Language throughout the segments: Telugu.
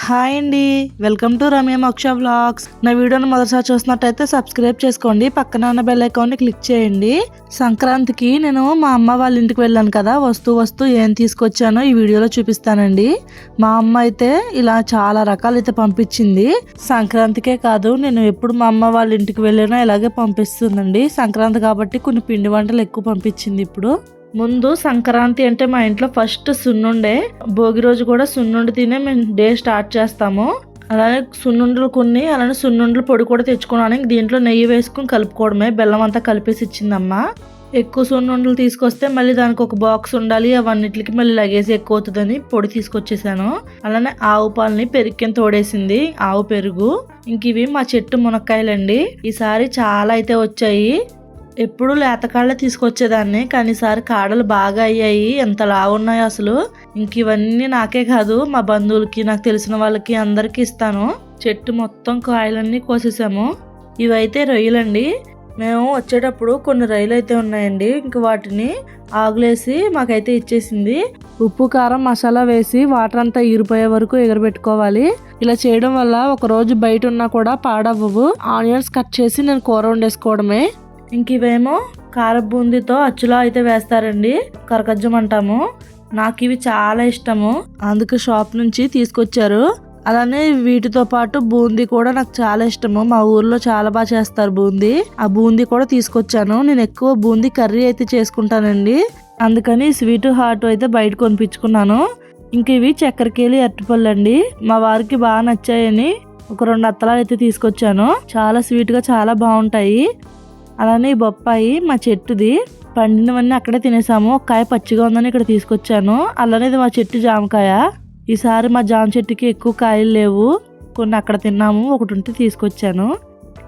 హాయ్ అండి. వెల్కమ్ టు రమ్య మోక్ష వ్లాగ్స్. నా వీడియోని మొదటిసారి చూసినట్టయితే సబ్స్క్రైబ్ చేసుకోండి. పక్కన ఉన్న బెల్ ఐకాన్ని క్లిక్ చేయండి. సంక్రాంతికి నేను మా అమ్మ వాళ్ళ ఇంటికి వెళ్ళాను కదా వస్తూ వస్తూ ఏం తీసుకొచ్చానో ఈ వీడియోలో చూపిస్తానండి. మా అమ్మ అయితే ఇలా చాలా రకాలు అయితే పంపించింది. సంక్రాంతికే కాదు నేను ఎప్పుడు మా అమ్మ వాళ్ళ ఇంటికి వెళ్ళినా ఇలాగే పంపిస్తుందండి. సంక్రాంతి కాబట్టి కొన్ని పిండి వంటలు ఎక్కువ పంపించింది ఇప్పుడు. ముందు సంక్రాంతి అంటే మా ఇంట్లో ఫస్ట్ సున్నుండే. భోగి రోజు కూడా సున్నుండి తినే మేము డే స్టార్ట్ చేస్తాము. అలానే సున్నుండలు కొన్ని అలానే సున్నుండలు పొడి కూడా తెచ్చుకున్నాను. దీంట్లో నెయ్యి వేసుకుని కలుపుకోవడమే. బెల్లం అంతా కలిపేసి ఇచ్చిందమ్మ. ఎక్కువ సున్నుండలు తీసుకొస్తే మళ్ళీ దానికి ఒక బాక్స్ ఉండాలి. అవన్నిటికి మళ్ళీ లగేజ్ ఎక్కువ అవుతుందని పొడి తీసుకొచ్చేసాను. అలానే ఆవు పాలని పెరుక్కిని తోడేసింది. ఆవు పెరుగు. ఇంక ఇవి మా చెట్టు మునక్కాయలండి. ఈసారి చాలా అయితే వచ్చాయి. ఎప్పుడు లేతకాళ్ళే తీసుకొచ్చేదాన్ని కానీ ఈసారి కాడలు బాగా అయ్యాయి. ఎంత లావున్నాయి అసలు. ఇంక ఇవన్నీ నాకే కాదు మా బంధువులకి నాకు తెలిసిన వాళ్ళకి అందరికీ ఇస్తాను. చెట్టు మొత్తం కాయలన్నీ కోసేసాము. ఇవైతే రొయ్యలండి. మేము వచ్చేటప్పుడు కొన్ని రైలు అయితే ఉన్నాయండి. ఇంక వాటిని ఆగులేసి మాకైతే ఇచ్చేసింది. ఉప్పు కారం మసాలా వేసి వాటర్ అంతా ఈరిపోయే వరకు ఎగరబెట్టుకోవాలి. ఇలా చేయడం వల్ల ఒక రోజు బయట ఉన్నా కూడా పాడవ్వవు. ఆనియన్స్ కట్ చేసి నేను కూర వండేసుకోవడమే. ఇంక ఇవేమో కార బూందీతో అచ్చులా అయితే వేస్తారండి. కరకజ్జం అంటాము. నాకు ఇవి చాలా ఇష్టము. అందుకు షాప్ నుంచి తీసుకొచ్చారు. అలానే వీటితో పాటు బూందీ కూడా నాకు చాలా ఇష్టము. మా ఊర్లో చాలా బాగా చేస్తారు బూందీ. ఆ బూందీ కూడా తీసుకొచ్చాను. నేను ఎక్కువ బూందీ కర్రీ అయితే చేసుకుంటానండి. అందుకని స్వీట్ హాట్ అయితే బయట కొనిపించుకున్నాను. ఇంక ఇవి చక్కెరకేళి అరటిపళ్ళు అండి మా వారికి బాగా నచ్చాయని ఒక రెండు అత్తలాలు అయితే తీసుకొచ్చాను. చాలా స్వీట్గా చాలా బాగుంటాయి. అలానే ఈ బొప్పాయి మా చెట్టుది పండినవన్నీ అక్కడే తినేసాము. ఒక కాయ పచ్చిగా ఉందని ఇక్కడ తీసుకొచ్చాను. అలానే ఇది మా చెట్టు జామకాయ. ఈసారి మా జామ చెట్టుకి ఎక్కువ కాయలు లేవు. కొన్ని అక్కడ తిన్నాము ఒకటి ఉంటే తీసుకొచ్చాను.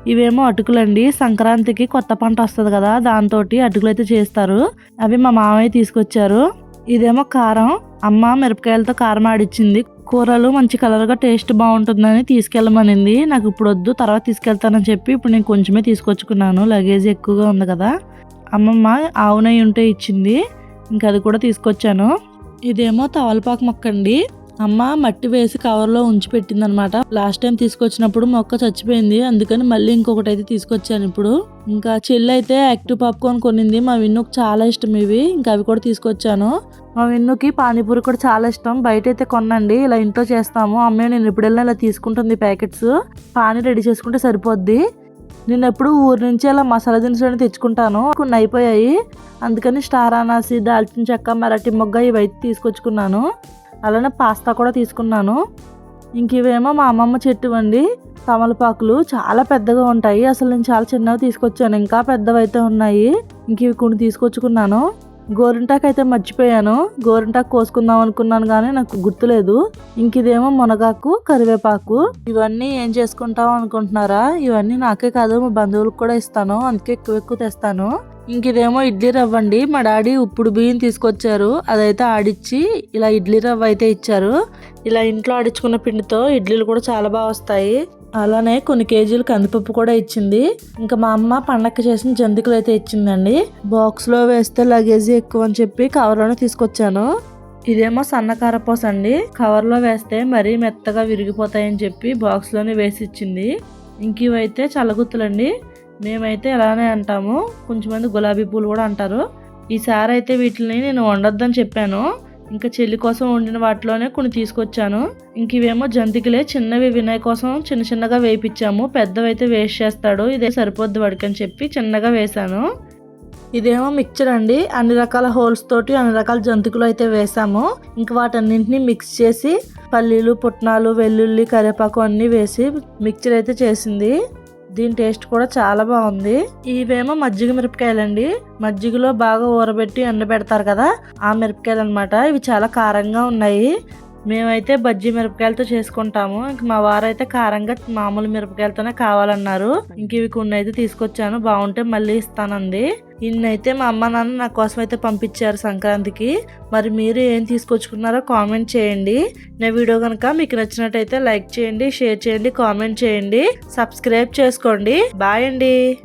ఇవేమో అటుకులండి. సంక్రాంతికి కొత్త పంట వస్తుంది కదా దాంతో అటుకులు అయితే చేస్తారు. అవి మా మామయ్య తీసుకొచ్చారు. ఇదేమో కారం. అమ్మ మిరపకాయలతో కారం ఆడిచ్చింది. కూరలు మంచి కలర్గా టేస్ట్ బాగుంటుందని తీసుకెళ్ళమనింది. నాకు ఇప్పుడు వద్దు తర్వాత తీసుకెళ్తానని చెప్పి ఇప్పుడు నేను కొంచెమే తీసుకొచ్చుకున్నాను. లగేజ్ ఎక్కువగా ఉంది కదా. అమ్మమ్మ ఆవునై ఉంటే ఇచ్చింది. ఇంకా అది కూడా తీసుకొచ్చాను. ఇదేమో తవలపాకు మొక్క అండి అమ్మ మట్టి వేసి కవర్లో ఉంచి పెట్టిందనమాట. లాస్ట్ టైం తీసుకొచ్చినప్పుడు మొక్క చచ్చిపోయింది. అందుకని మళ్ళీ ఇంకొకటి అయితే తీసుకొచ్చాను ఇప్పుడు. ఇంకా చెల్లి అయితే యాక్టివ్ పాప్కార్న్ కొనింది. మా విన్నుకు చాలా ఇష్టం ఇవి. ఇంకా అవి కూడా తీసుకొచ్చాను. మా విన్నుకి పానీపూరి కూడా చాలా ఇష్టం. బయట అయితే కొనండి ఇలా ఇంట్లో చేస్తాము. అమ్మే నేను ఎప్పుడు ఇలా తీసుకుంటుంది ప్యాకెట్స్. పానీ రెడీ చేసుకుంటే సరిపోద్ది. నేను ఎప్పుడు ఊరి నుంచి అలా మసాలా దినుసులు తెచ్చుకుంటాను. కొన్ని అయిపోయాయి. అందుకని స్టార్ అనాసి దాల్చిన చెక్క మరాఠీ మొగ్గ ఇవైతే తీసుకొచ్చుకున్నాను. అలానే పాస్తా కూడా తీసుకున్నాను. ఇంక ఇవేమో మా అమ్మమ్మ చెట్టు అండి తమలపాకులు చాలా పెద్దగా ఉంటాయి. అసలు నేను చాలా చిన్నవి తీసుకొచ్చాను. ఇంకా పెద్దవి అయితే ఉన్నాయి. ఇంక ఇవి కొన్ని తీసుకొచ్చుకున్నాను. గోరింటాకు అయితే మర్చిపోయాను. గోరింటాకు కోసుకుందాం అనుకున్నాను కానీ నాకు గుర్తులేదు. ఇంక ఇదేమో మునగాకు కరివేపాకు. ఇవన్నీ ఏం చేసుకుంటాం అనుకుంటున్నారా? ఇవన్నీ నాకే కాదు మా బంధువులకు కూడా ఇస్తాను. అందుకే ఎక్కువ ఎక్కువ తెస్తాను. ఇంక ఇదేమో ఇడ్లీ రవ్వ అండి. మా డాడీ ఉప్పుడు బియ్యం తీసుకొచ్చారు. అదైతే ఆడిచ్చి ఇలా ఇడ్లీ రవ్వ అయితే ఇచ్చారు. ఇలా ఇంట్లో ఆడించుకున్న పిండితో ఇడ్లీలు కూడా చాలా బాగా వస్తాయి. అలానే కొన్ని కేజీలు కందిపప్పు కూడా ఇచ్చింది. ఇంకా మా అమ్మ పండక్కి చేసిన జంతికలు అయితే ఇచ్చిందండి. బాక్స్లో వేస్తే లగేజీ ఎక్కువ అని చెప్పి కవర్లోనే తీసుకొచ్చాను. ఇదేమో సన్న కారపోస అండి. కవర్లో వేస్తే మరీ మెత్తగా విరిగిపోతాయని చెప్పి బాక్స్లోనే వేసి ఇచ్చింది. ఇంక ఇవైతే చల్లగుత్తులండి. మేమైతే అలానే అంటాము. కొంచెం మంది గులాబీ పూలు కూడా అంటారు. ఈసారి అయితే వీటిని నేను వండొద్దని చెప్పాను. ఇంకా చెల్లి కోసం వండిన వాటిలోనే కొన్ని తీసుకొచ్చాను. ఇంక ఇవేమో జంతికలే చిన్నవి వినయ్ కోసం చిన్న చిన్నగా వేయించాము పెద్దవైతే వేస్ట్ చేస్తాడు. ఇదే సరిపోద్ది వాడికి అని చెప్పి చిన్నగా వేశాను. ఇదేమో మిక్చర్ అండి. అన్ని రకాల హోల్స్ తోటి అన్ని రకాల జంతికలు అయితే వేసాము ఇంకా వాటన్నింటినీ మిక్స్ చేసి పల్లీలు పుట్నాలు వెల్లుల్లి కరివేపాకు అన్నీ వేసి మిక్చర్ అయితే చేసింది. దీని టేస్ట్ కూడా చాలా బాగుంది. ఇవేమో మజ్జిగ మిరపకాయలండి. మజ్జిగలో బాగా ఊరబెట్టి ఎండబెడతారు కదా ఆ మిరపకాయలు అనమాట ఇవి చాలా కారంగా ఉన్నాయి. మేమైతే బజ్జీ మిరపకాయలతో చేసుకుంటాము. ఇంక మా అయితే కారంగా మామూలు మిరపకాయలతోనే కావాలన్నారు. ఇంక ఇవి కొన్ని అయితే తీసుకొచ్చాను. బాగుంటే మళ్ళీ ఇస్తానంది ఇన్నైతే మా అమ్మ నాన్న నా కోసం అయితే పంపించారు సంక్రాంతికి. మరి మీరు ఏం తీసుకొచ్చుకున్నారో కామెంట్ చేయండి. నా వీడియో కనుక మీకు నచ్చినట్టయితే లైక్ చేయండి షేర్ చేయండి కామెంట్ చేయండి. సబ్స్క్రైబ్ చేసుకోండి. బాయ్ అండి.